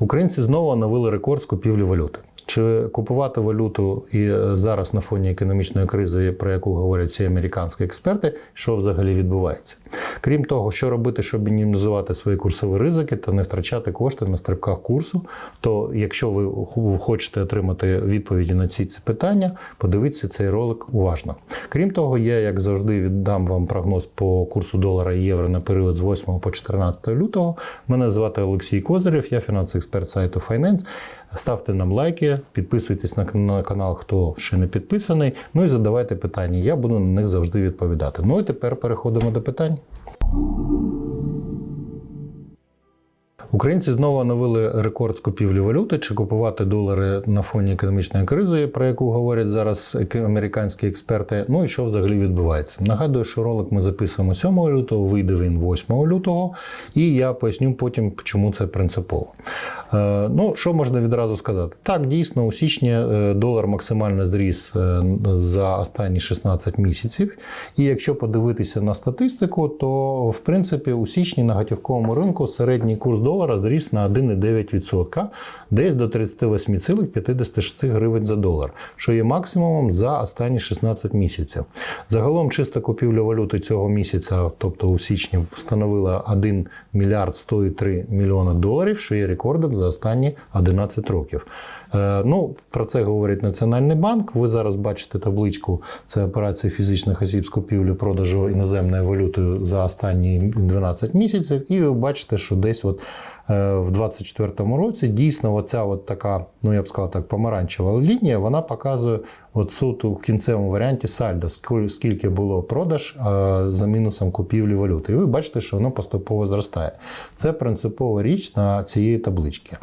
Українці знову оновили рекорд з купівлі валюти. Чи купувати валюту і е, зараз на фоні економічної кризи, про яку говорять всі американські експерти, що взагалі відбувається? Крім того, що робити, щоб мінімізувати свої курсові ризики та не втрачати кошти на стрибках курсу, то якщо ви хочете отримати відповіді на ці, ці питання, подивіться цей ролик уважно. Крім того, я, як завжди, віддам вам прогноз по курсу долара і євро на період з 8 по 14 лютого. Мене звати Олексій Козирєв, я фінансовий експерт сайту Finance. Ставте нам лайки, підписуйтесь на, на канал, хто ще не підписаний. Ну і задавайте питання. Я буду на них завжди відповідати. Ну і тепер переходимо до питань. Українці знову оновили рекорд з купівлі валюти чи купувати долари на фоні економічної кризи, про яку говорять зараз американські експерти. Ну і що взагалі відбувається? Нагадую, що ролик ми записуємо 7 лютого, вийде він 8 лютого, і я поясню потім, чому це принципово. Е, ну, що можна відразу сказати? Так, дійсно, у січні е, долар максимально зріс е, за останні 16 місяців. І якщо подивитися на статистику, то в принципі у січні на готівковому ринку середній курс долара зріс на 1,9%, десь до 38,56 гривень за долар, що є максимумом за останні 16 місяців. Загалом чиста купівля валюти цього місяця, тобто у січні, встановила 1 мільярд 103 мільйона доларів, що є рекордом за останні 11 років. Е, Ну, про це говорить Національний банк. Ви зараз бачите табличку. Це операції фізичних осіб з купівлі продажу іноземною валютою за останні 12 місяців. І ви бачите, що десь от в 2024 році. Дійсно оця от така, ну я б сказав так, помаранчева лінія, вона показує от суто в кінцевому варіанті сальдо, ск- скільки було продаж за мінусом купівлі валюти. І ви бачите, що воно поступово зростає. Це принципова річ на цієї таблички.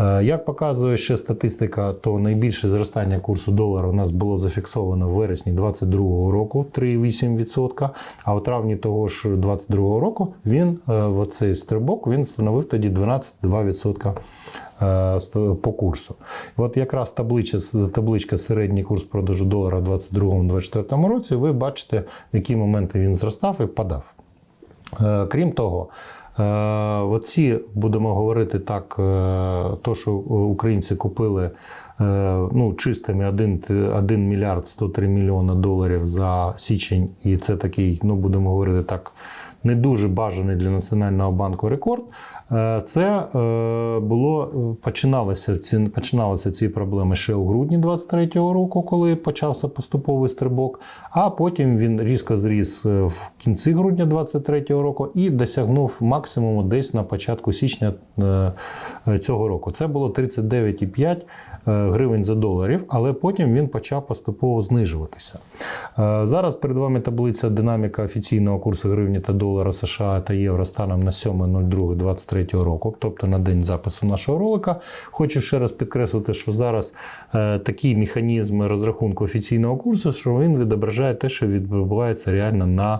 Е, Як показує ще статистика, то найбільше зростання курсу долара у нас було зафіксовано в вересні 2022 року 3,8%, а у травні того ж 2022 року він е, оцей стрибок він становив тоді 12,2% е, ст- по курсу. От якраз табличка, табличка середній курс продажу долара в 2022-2024 році, ви бачите, в які моменти він зростав і падав. Е, Крім того, е, оці, будемо говорити так, е, то, що українці купили е, ну, чистими 1, 1 мільярд 103 мільйона доларів за січень, і це такий, ну будемо говорити так, не дуже бажаний для Національного банку рекорд. Е, Це е, було починалося ці починалися ці проблеми ще у грудні 23-го року, коли почався поступовий стрибок. А потім він різко зріс е, в кінці грудня 23-го року і досягнув максимуму десь на початку січня е, е, цього року. Це було 39,5 е, гривень за доларів, але потім він почав поступово знижуватися. Е, Зараз перед вами таблиця динаміка офіційного курсу гривні та долара США та євро станом на 7.02.23 року, тобто на день запису нашого ролика. Хочу ще раз підкреслити, що зараз е, такий механізм розрахунку офіційного курсу, що він відображає те, що відбувається реально на е,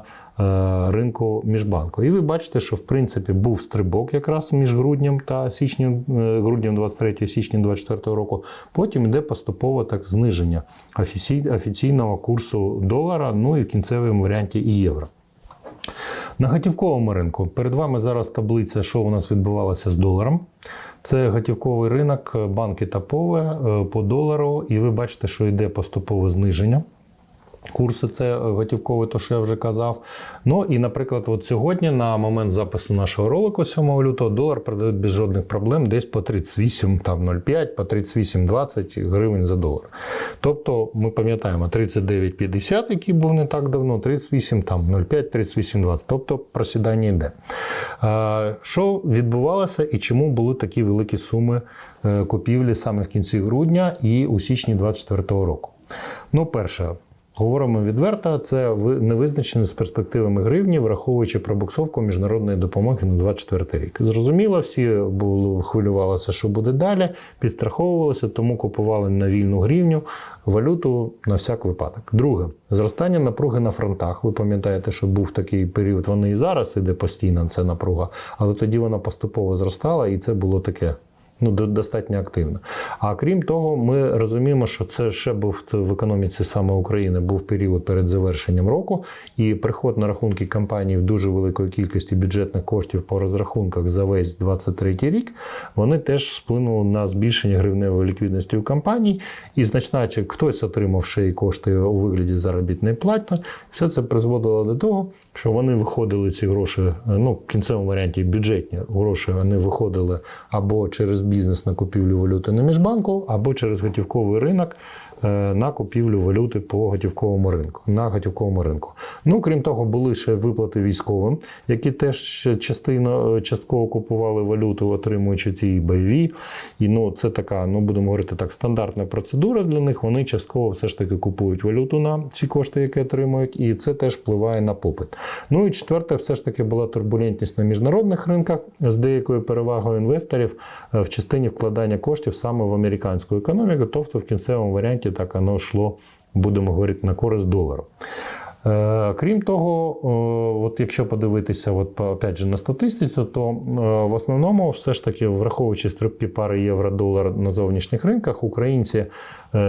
ринку міжбанку. І ви бачите, що в принципі був стрибок якраз між груднем та січнем, е, груднем 23 і січнем 24 року. Потім йде поступово так зниження офіційного курсу долара, ну і в кінцевому варіанті і євро. На готівковому ринку перед вами зараз таблиця, що у нас відбувалося з доларом. Це готівковий ринок, банки та пове е, по долару, і ви бачите, що йде поступове зниження. Курси це готівковий, то що я вже казав. Ну і, наприклад, от сьогодні, на момент запису нашого ролику 7 лютого, долар продають без жодних проблем десь по 38, там 0,5, по 38,20 гривень за долар. Тобто, ми пам'ятаємо 39,50, який був не так давно, 38, там 0,5, 38,20. Тобто просідання йде. Що відбувалося і чому були такі великі суми е, купівлі саме в кінці грудня і у січні 2024 року? Ну, перше. Говоримо відверто, це ви- невизначеність з перспективами гривні, враховуючи пробуксовку міжнародної допомоги на 24 рік. Зрозуміло, всі було, хвилювалися, що буде далі, підстраховувалися, тому купували на вільну гривню валюту на всяк випадок. Друге, зростання напруги на фронтах. Ви пам'ятаєте, що був такий період, вони і зараз іде постійно, це напруга, але тоді вона поступово зростала, і це було таке ну, до- достатньо активно. А крім того, ми розуміємо, що це ще був це в економіці саме України, був період перед завершенням року, і приход на рахунки компаній в дуже великої кількості бюджетних коштів по розрахунках за весь 23 рік, вони теж вплинули на збільшення гривневої ліквідності у компаній. І значна чи хтось отримав ще й кошти у вигляді заробітної плати. Все це призводило до того, що вони виходили ці гроші, ну в кінцевому варіанті бюджетні гроші, вони виходили або через бізнес на купівлю валюти на міжбанку, або через готівковий ринок. е, на купівлю валюти по готівковому ринку. На готівковому ринку. Ну крім того, були ще виплати військовим, які теж ще частину частково купували валюту, отримуючи ці бойові. І ну це така, ну будемо говорити так, стандартна процедура для них. Вони частково все ж таки купують валюту на ці кошти, які отримують, і це теж впливає на попит. Ну і четверте, все ж таки була турбулентність на міжнародних ринках з деякою перевагою інвесторів е, в частині вкладання коштів саме в американську економіку, тобто в кінцевому варіанті так воно йшло, будемо говорити, на користь долару. Е, Крім того, е, от якщо подивитися от, опять же, на статистику, то е, в основному все ж таки, враховуючи стрибки пари євро-долар на зовнішніх ринках, українці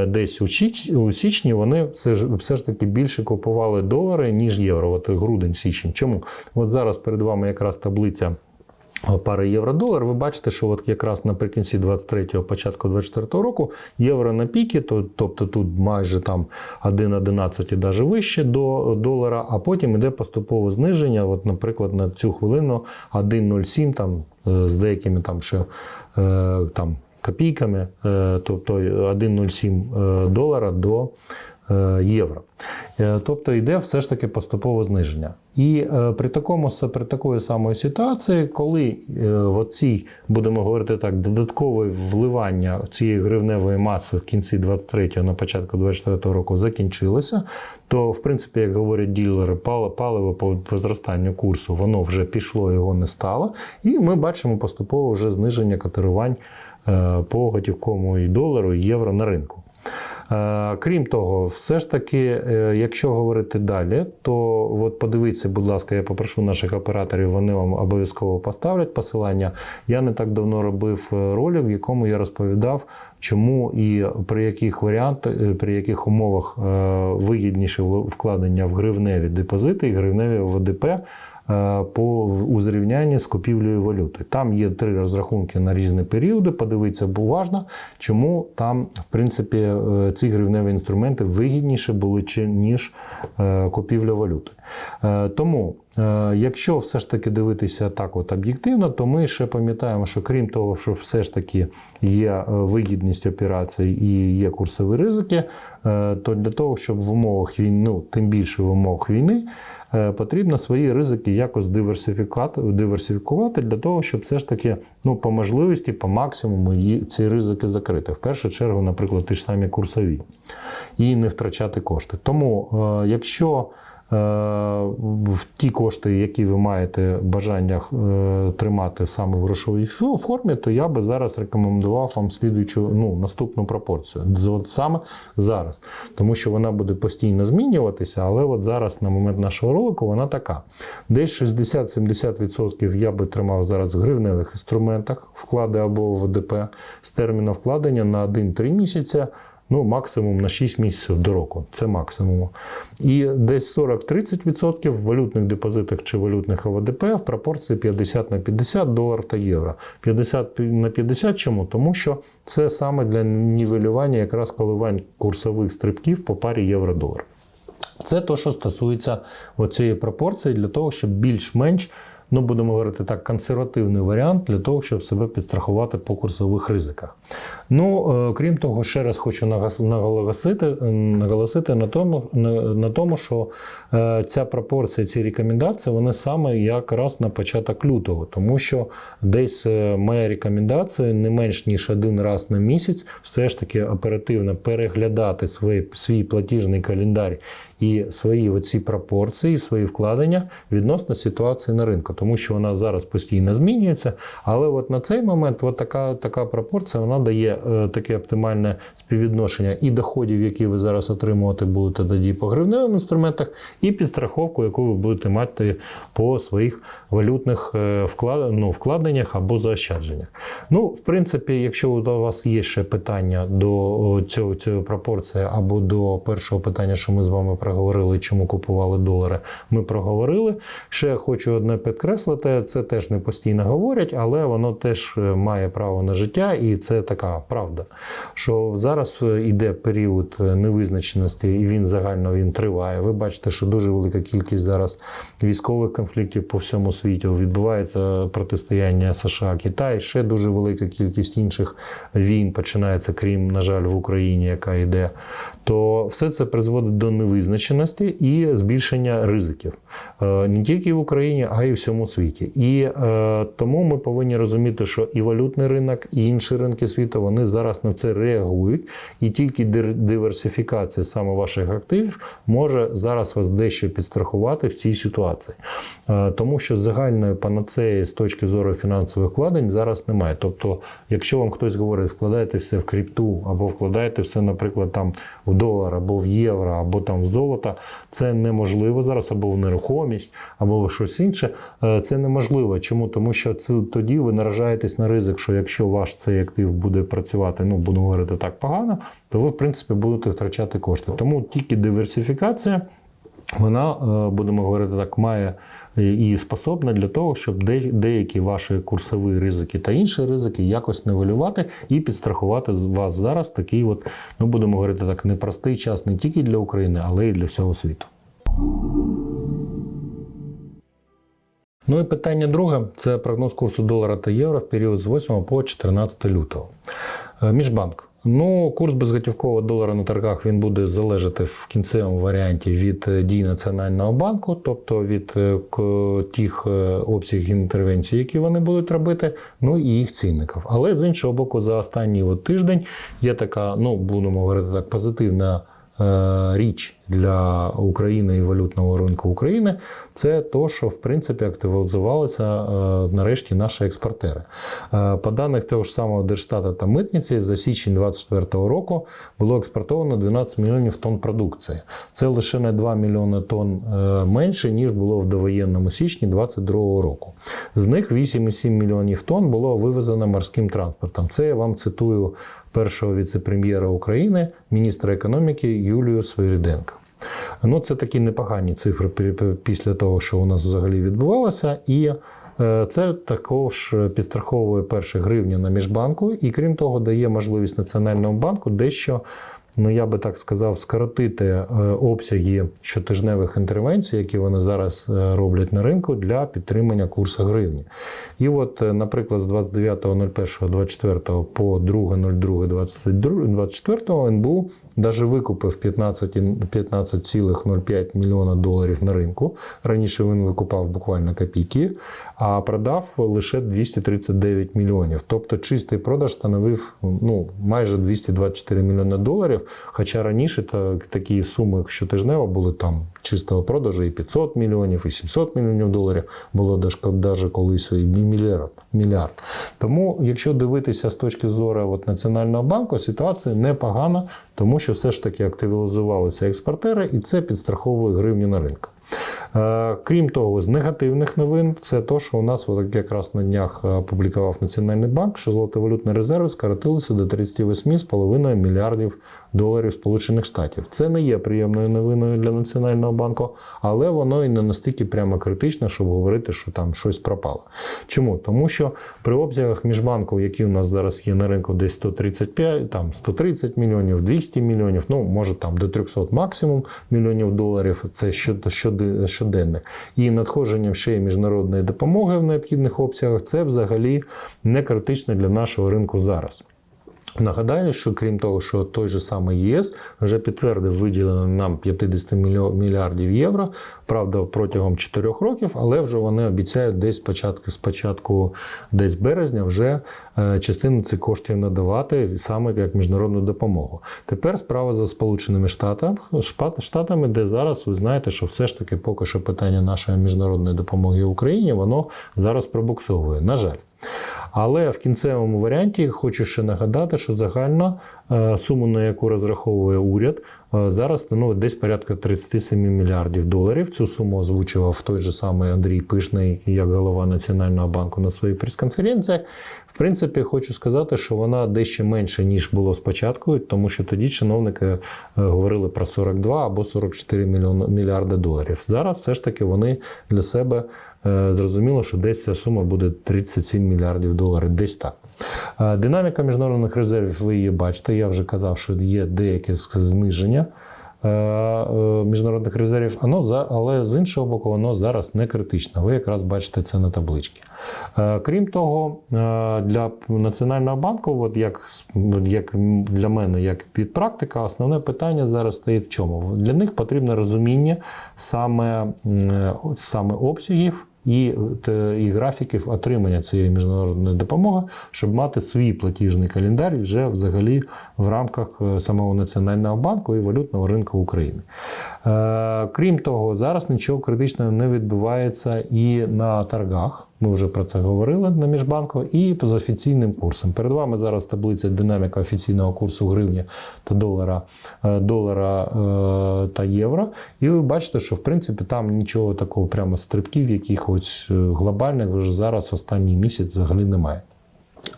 десь у, січні вони все ж, все ж таки більше купували долари, ніж євро. От грудень-січень. Чому? От зараз перед вами якраз таблиця пари євро-долар, ви бачите, що от якраз наприкінці 23-го, початку 24-го року євро на піки, то, тобто тут майже там 1,11 і навіть вище до долара, а потім іде поступове зниження. От, наприклад, на цю хвилину 1,07 там е, з деякими там ще е, там копійками, е, тобто 1,07 е, долара до е, євро. Е, Тобто йде все ж таки поступове зниження. І е, при такому при такої самої ситуації, коли е, в цій, будемо говорити так, додаткове вливання цієї гривневої маси в кінці 23-го, на початку 24-го року закінчилося, то в принципі, як говорять ділери, паливо по, зростанню курсу, воно вже пішло, його не стало. І ми бачимо поступово вже зниження котирувань е, по готівковому і долару, і євро на ринку. Е, Крім того, все ж таки, е, якщо говорити далі, то от подивіться, будь ласка, я попрошу наших операторів, вони вам обов'язково поставлять посилання. Я не так давно робив е, ролик, в якому я розповідав, чому і при яких варіантах, при яких умовах вигідніше вкладення в гривневі депозити і гривневі ВДП е, по у зрівнянні з купівлею валюти. Там є три розрахунки на різні періоди. Подивіться уважно, чому там, в принципі, е, ці гривневі інструменти вигідніше були ніж е, купівля валюти. Е, Тому, е, якщо все ж таки дивитися так, от об'єктивно, то ми ще пам'ятаємо, що крім того, що все ж таки є е, вигідність операцій і є курсові ризики, е, то для того, щоб в умовах війни, ну, тим більше в умовах війни, е, потрібно свої ризики якось диверсифікувати, для того, щоб все ж таки ну, по можливості, по максимуму ці ризики закрити. В першу чергу, наприклад, ті ж самі курсові, і не втрачати кошти. Тому, е, якщо е, в ті кошти, які ви маєте бажання е, тримати саме в грошовій формі, то я би зараз рекомендував вам слідуючу ну, наступну пропорцію. От саме зараз. Тому що вона буде постійно змінюватися, але от зараз, на момент нашого ролику, вона така. Десь 60-70% я би тримав зараз в гривневих інструментах, вклади або ВДП з терміну вкладення на 1-3 місяця. Ну, максимум на 6 місяців до року. Це максимум. І десь 40-30% в валютних депозитах чи валютних ОВДП в пропорції 50 на 50 долар та євро. 50 на 50 чому? Тому що це саме для нівелювання якраз коливань курсових стрибків по парі євро-долар. Це то, що стосується цієї пропорції, для того, щоб більш-менш, ну будемо говорити так, консервативний варіант для того, щоб себе підстрахувати по курсових ризиках. Ну, е, крім того, ще раз хочу наголосити, наголосити на тому, на, тому, що е, ця пропорція, ці рекомендації, вони саме якраз на початок лютого, тому що десь е, моя рекомендація не менш ніж один раз на місяць все ж таки оперативно переглядати свій, свій платіжний календар і свої оці пропорції, свої вкладення відносно ситуації на ринку, тому що вона зараз постійно змінюється. Але от на цей момент от така, така пропорція вона дає е, таке оптимальне співвідношення і доходів, які ви зараз отримувати будете тоді по гривневим інструментах, і підстраховку, яку ви будете мати по своїх валютних е, вклад, ну, вкладеннях або заощадженнях. Ну, в принципі, якщо у вас є ще питання до цього цієї пропорції або до першого питання, що ми з вами проговорили, чому купували долари, ми проговорили. Ще хочу одне підкреслити: це теж не постійно говорять, але воно теж е, має право на життя, і це така правда. Що зараз йде період невизначеності, і він загально він триває. Ви бачите, що дуже велика кількість зараз військових конфліктів по всьому світі відбувається протистояння США, Китай, ще дуже велика кількість інших війн починається, крім, на жаль, в Україні, яка йде. То все це призводить до невизначеності і збільшення ризиків Е, не тільки в Україні, а й в всьому світі. І е, тому ми повинні розуміти, що і валютний ринок, і інші ринки світу вони зараз на це реагують, і тільки диверсифікація саме ваших активів може зараз вас дещо підстрахувати в цій ситуації, Е, тому що загальної панацеї з точки зору фінансових вкладень зараз немає. Тобто, якщо вам хтось говорить, вкладайте все в крипту або вкладайте все, наприклад, там в долар або в євро, або там в золото, це неможливо зараз, або в нерухомість, або в щось інше. Е, Це неможливо. Чому? Тому що це тоді ви наражаєтесь на ризик, що якщо ваш цей актив буде працювати, ну будемо говорити так погано, то ви в принципі будете втрачати кошти. Тому тільки диверсифікація. Вона, е, будемо говорити так, має і способна для того, щоб деякі ваші курсові ризики та інші ризики якось нивелювати і підстрахувати вас зараз такий, от, ну будемо говорити так, непростий час не тільки для України, але й для всього світу. Ну і питання друге це прогноз курсу долара та євро в період з 8 по 14 лютого. Е, Міжбанк. Ну, курс безготівкового долара на торгах він буде залежати в кінцевому варіанті від е, дій Національного банку, тобто від е, тих е, обсягів інтервенцій, які вони будуть робити, ну і їх цінників. Але з іншого боку, за останній от тиждень є така, ну будемо говорити так, позитивна е, річ для України і валютного ринку України, це то, що в принципі активізувалися е, нарешті наші експортери. Е, По даних того ж самого Держстата та митниці за січень 2024 року було експортовано 12 мільйонів тонн продукції. Це лише на 2 мільйони тонн е, менше ніж було в довоєнному січні 2022 року. З них 8,7 мільйонів тонн було вивезено морським транспортом. Це я вам цитую першого віце-прем'єра України, міністра економіки Юлію Свириденко. Ну, це такі непогані цифри пі- пі- після того, що у нас взагалі відбувалося. І е, це також підстраховує перші гривні на міжбанку, і крім того, дає можливість Національному банку дещо. Ну, я би так сказав, скоротити е, обсяги щотижневих інтервенцій, які вони зараз е, роблять на ринку для підтримання курсу гривні. І от, наприклад, з 29.01.24 по 2.02.24 НБУ навіть викупив 15 15,05 мільйона доларів на ринку. Раніше він викупав буквально копійки, а продав лише 239 мільйонів. Тобто чистий продаж становив ну, майже 224 мільйони доларів. Хоча раніше та, такі суми щотижнево були там чистого продажу і 500 мільйонів, і 700 мільйонів доларів було навіть колись і мільярд. мільярд. Тому, якщо дивитися з точки зору от, Національного банку, ситуація непогана, тому що все ж таки активізувалися експортери, і це підстраховує гривню на ринку. Е, Крім того, з негативних новин це те, що у нас якраз на днях е, опублікував Національний банк, що золотовалютні резерви скоротилися до 38,5 мільярдів доларів Сполучених Штатів. Це не є приємною новиною для Національного банку, але воно і не настільки прямо критично, щоб говорити, що там щось пропало. Чому? Тому що при обсягах міжбанку, які у нас зараз є на ринку, десь 135, там 130 мільйонів, 200 мільйонів, ну може там до 300 максимум мільйонів доларів. Це щодо щоди- щоденних. І надходженням ще й міжнародної допомоги в необхідних обсягах це взагалі не критично для нашого ринку зараз. Нагадаю, що крім того, що той же самий ЄС вже підтвердив виділено нам 50 мільйо- мільярдів євро, правда, протягом 4 років, але вже вони обіцяють десь спочатку, спочатку десь березня вже е, частину цих коштів надавати саме як міжнародну допомогу. Тепер справа за Сполученими Штатами, Штатами, де зараз ви знаєте, що все ж таки поки що питання нашої міжнародної допомоги Україні, воно зараз пробуксовує. На жаль. Але в кінцевому варіанті хочу ще нагадати, що загальна суму, сума, на яку розраховує уряд, е, зараз становить десь порядка 37 мільярдів доларів. Цю суму озвучував той же самий Андрій Пишний, як голова Національного банку на своїй прес-конференції. В принципі, хочу сказати, що вона дещо менше, ніж було спочатку, тому що тоді чиновники е, говорили про 42 або 44 мільйони мільярди доларів. Зараз все ж таки вони для себе е, зрозуміло, що десь ця сума буде 37 мільярдів доларів, десь так. Е, Динаміка міжнародних резервів, ви її бачите. Я вже казав, що є деяке зниження міжнародних резервів, воно за- але з іншого боку, воно зараз не критично. Ви якраз бачите це на табличці. Е, Крім того, е, для Національного банку, от як, як для мене, як під практика, основне питання зараз стоїть в чому? Для них потрібне розуміння саме, саме обсягів. І, і графіків отримання цієї міжнародної допомоги, щоб мати свій платіжний календар вже взагалі в рамках е, самого Національного банку і валютного ринку України. Е, крім того, зараз нічого критичного не відбувається і на торгах. Ми вже про це говорили на міжбанку, і з офіційним курсом. Перед вами зараз таблиця динаміка офіційного курсу гривні та долара, е, долара е, та євро. І ви бачите, що в принципі там нічого такого прямо стрибків, якихось е, глобальних вже зараз останній місяць взагалі немає.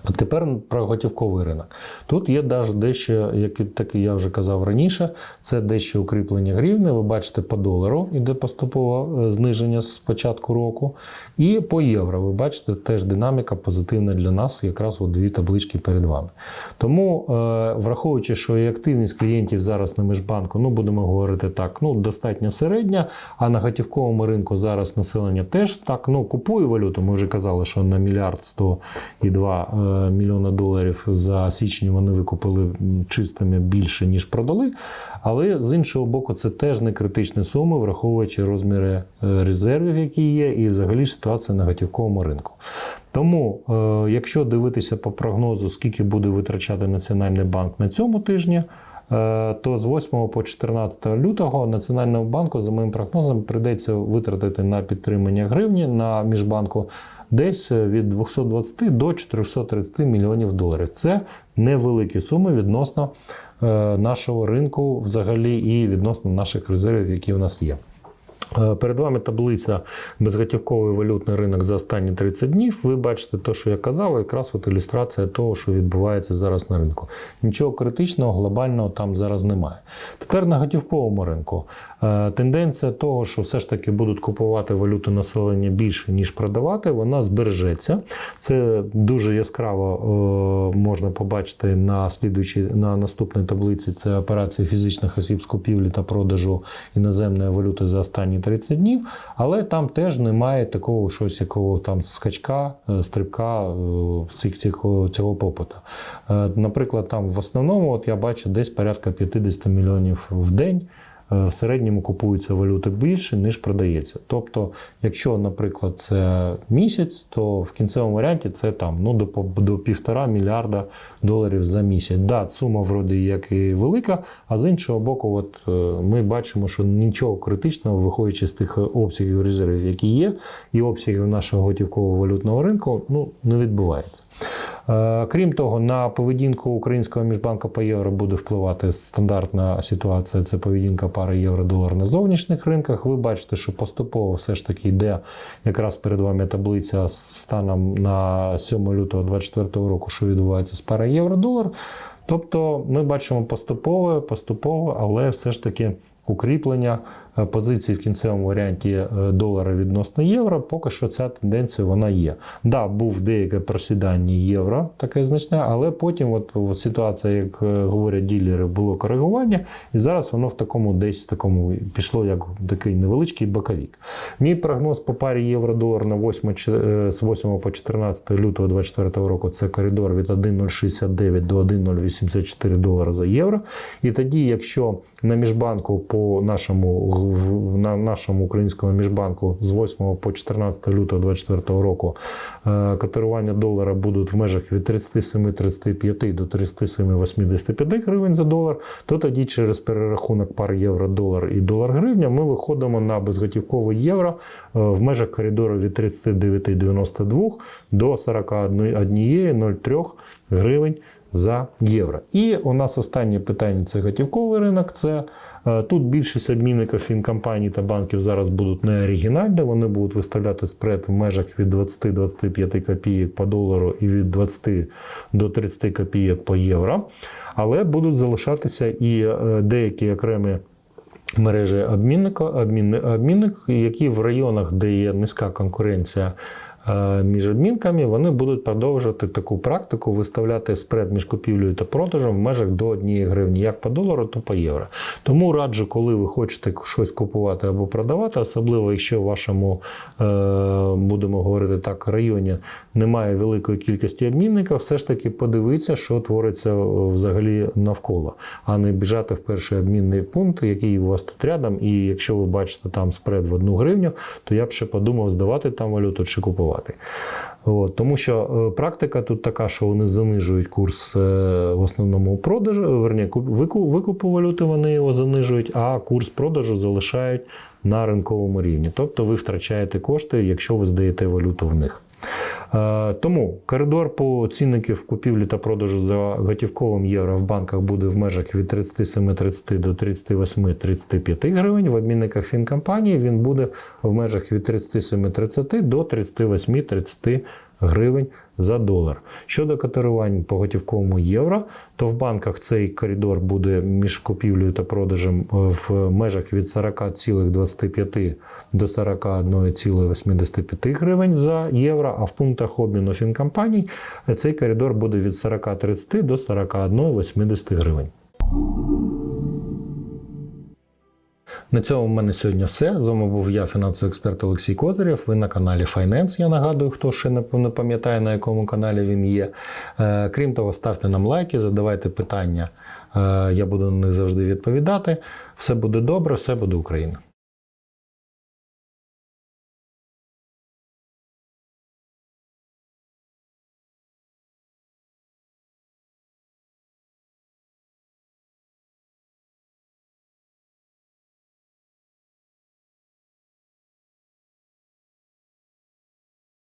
А тепер про готівковий ринок. Тут є дещо, як так я вже казав раніше, це дещо укріплення гривни. Ви бачите, по долару іде поступово е, зниження з початку року. І по євро ви бачите теж динаміка позитивна для нас, якраз от дві таблички перед вами. Тому, е, враховуючи, що і активність клієнтів зараз на міжбанку, ну будемо говорити так, ну достатньо середня, а на готівковому ринку зараз населення теж так ну купує валюту. Ми вже казали, що на мільярд сто і два е, мільйона доларів за січень вони викупили чистими більше ніж продали. Але з іншого боку, це теж не критичні суми, враховуючи розміри е, резервів, які є, і взагалі ситуація на готівковому ринку. Тому, е, якщо дивитися по прогнозу, скільки буде витрачати Національний банк на цьому тижні, е, то з 8 по 14 лютого Національному банку, за моїм прогнозом, прийдеться витратити на підтримання гривні на міжбанку десь від 220 до 430 мільйонів доларів. Це невеликі суми відносно е, нашого ринку взагалі і відносно наших резервів, які у нас є. Е, Перед вами таблиця безготівковий валютний ринок за останні 30 днів. Ви бачите те, що я казав, якраз от ілюстрація того, що відбувається зараз на ринку. Нічого критичного, глобального там зараз немає. Тепер на готівковому ринку Е, тенденція того, що все ж таки будуть купувати валюту населення більше, ніж продавати, вона збережеться. Це дуже яскраво е, можна побачити на на наступній таблиці. Це операції фізичних осіб з купівлі та продажу іноземної валюти за останні 30 днів, але там теж немає такого щось, якого там скачка, е, стрибка е, всіх цих цього попиту. Е, Наприклад, там в основному, от я бачу, десь порядка 50 мільйонів в день. Е, В середньому купується валюти більше, ніж продається. Тобто, якщо, наприклад, це місяць, то в кінцевому варіанті це там ну до до півтора мільярда доларів за місяць. Да, сума вроді як і велика, а з іншого боку, от е, ми бачимо, що нічого критичного, виходячи з тих обсягів резервів, які є, і обсягів нашого готівкового валютного ринку, ну не відбувається. Е, Крім того, на поведінку українського міжбанку по євро буде впливати стандартна ситуація. Це поведінка пари євро-долар на зовнішніх ринках. Ви бачите, що поступово все ж таки йде якраз перед вами таблиця з станом на 7 лютого 2024 року, що відбувається з парою євро-долар. Тобто ми бачимо поступово, поступово, але все ж таки укріплення е, позицій в кінцевому варіанті е, долара відносно євро. Поки що ця тенденція вона є. Да, був деяке просідання євро, таке значне, але потім, от, от ситуація, як е, говорять ділери, було коригування, і зараз воно в такому десь такому пішло як такий невеличкий боковік. Мій прогноз по парі євро-долар на 8, е, з 8 по 14 лютого 2024 року це коридор від 1,069 до 1,084 долара за євро. І тоді, якщо на міжбанку по нашому на нашому українському міжбанку з 8 по 14 лютого 2024 року е, котирування долара будуть в межах від 37,35 до 37,85 гривень за долар, то тоді через перерахунок пар євро-долар і долар-гривня ми виходимо на безготівковий євро е, в межах коридору від 39,92 до 41,03 гривень за євро. І у нас останнє питання це готівковий ринок. Це е, тут більшість обмінників фінкомпаній та банків зараз будуть не оригінальні. Вони будуть виставляти спред в межах від 20-25 копійок по долару і від 20 до 30 копійок по євро. Але будуть залишатися і е, деякі окремі мережі обмінника, обмінни, обмінник, які в районах, де є низька конкуренція між обмінками, вони будуть продовжувати таку практику виставляти спред між купівлею та продажем в межах до 1 гривні, як по долару, то по євро. Тому раджу, коли ви хочете щось купувати або продавати, особливо якщо в вашому, е, будемо говорити так, районі немає великої кількості обмінників, все ж таки подивіться, що твориться взагалі навколо, а не біжати в перший обмінний пункт, який у вас тут рядом. І якщо ви бачите там спред в одну гривню, то я б ще подумав, здавати там валюту чи купувати. От, тому що е, практика тут така, що вони занижують курс е, в основному продажу, верні, куп- викупу валюти вони його занижують, а курс продажу залишають на ринковому рівні. Тобто ви втрачаєте кошти, якщо ви здаєте валюту в них. Е, Тому коридор по цінників купівлі та продажу за готівковим євро в банках буде в межах від 37,30 до 38,35 гривень. В обмінниках фінкомпанії він буде в межах від 37,30 до 38,30 гривень за долар. Щодо котирувань по готівковому євро, то в банках цей коридор буде між купівлею та продажем е, в межах від 40,25 до 41,85 гривень за євро, а в пунктах обміну фінкомпаній е, цей коридор буде від 40,30 до 41,80 гривень. На цьому в мене сьогодні все. З вами був я, фінансовий експерт Олексій Козирєв. Ви на каналі Finance. Я нагадую, хто ще не пам'ятає, на якому каналі він є. Е, Крім того, ставте нам лайки, задавайте питання. Е, Я буду на них завжди відповідати. Все буде добре, все буде Україна.